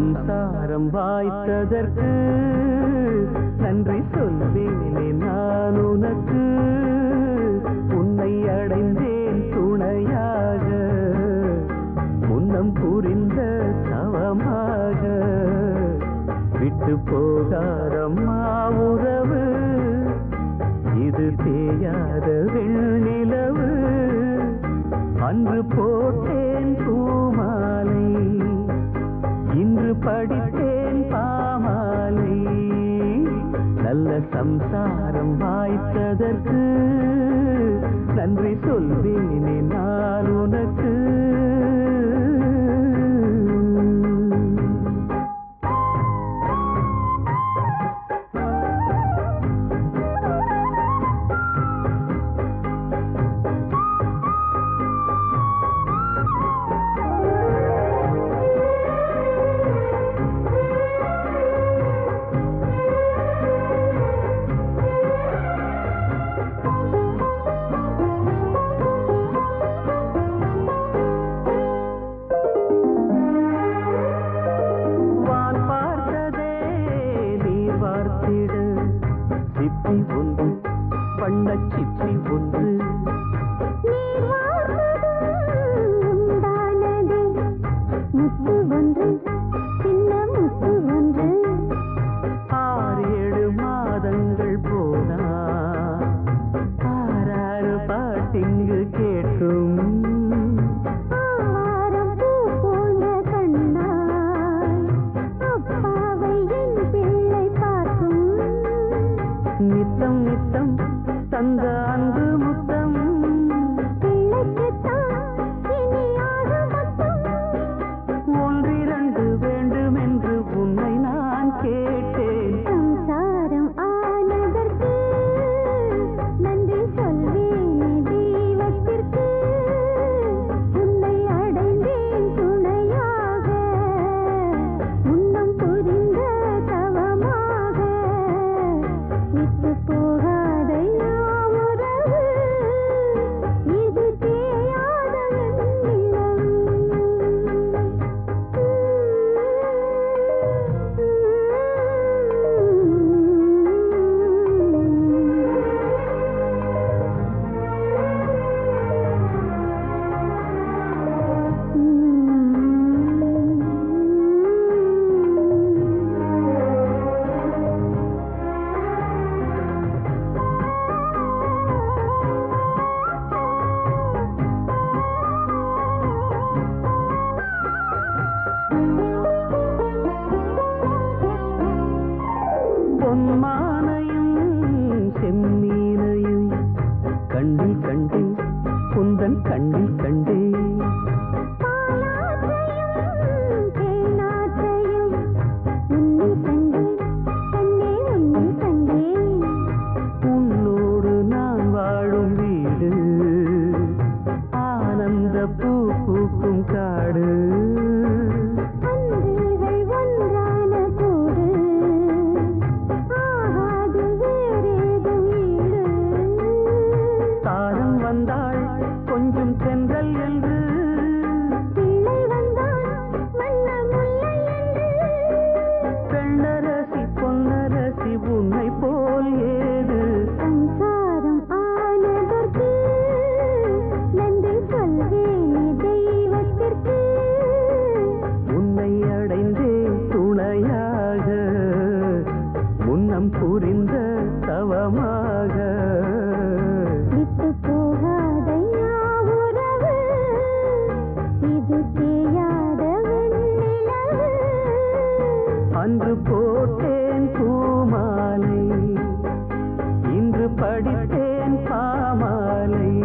சம்சாரம் வாய்த்ததற்கு நன்றி சொல்வேனே நான் உனக்கு. உன்னை அடைந்தேன் துணையாக முன்னம் புரிந்த தவமாக. விட்டு போகாரம்மா உறவு இது தேயாத வெண்ணிலவு. அன்று போட்டேன் பூமாலை என்று படித்தேன் பாமாலை. நல்ல சம்சாரம் வாய்த்ததற்கு நன்றி சொல்வேன் சிப்பி ஒன்று வண்ணச் சிப்பி ஒன்று. பூக்கும் காடு. படித்தேன் பாமாலை.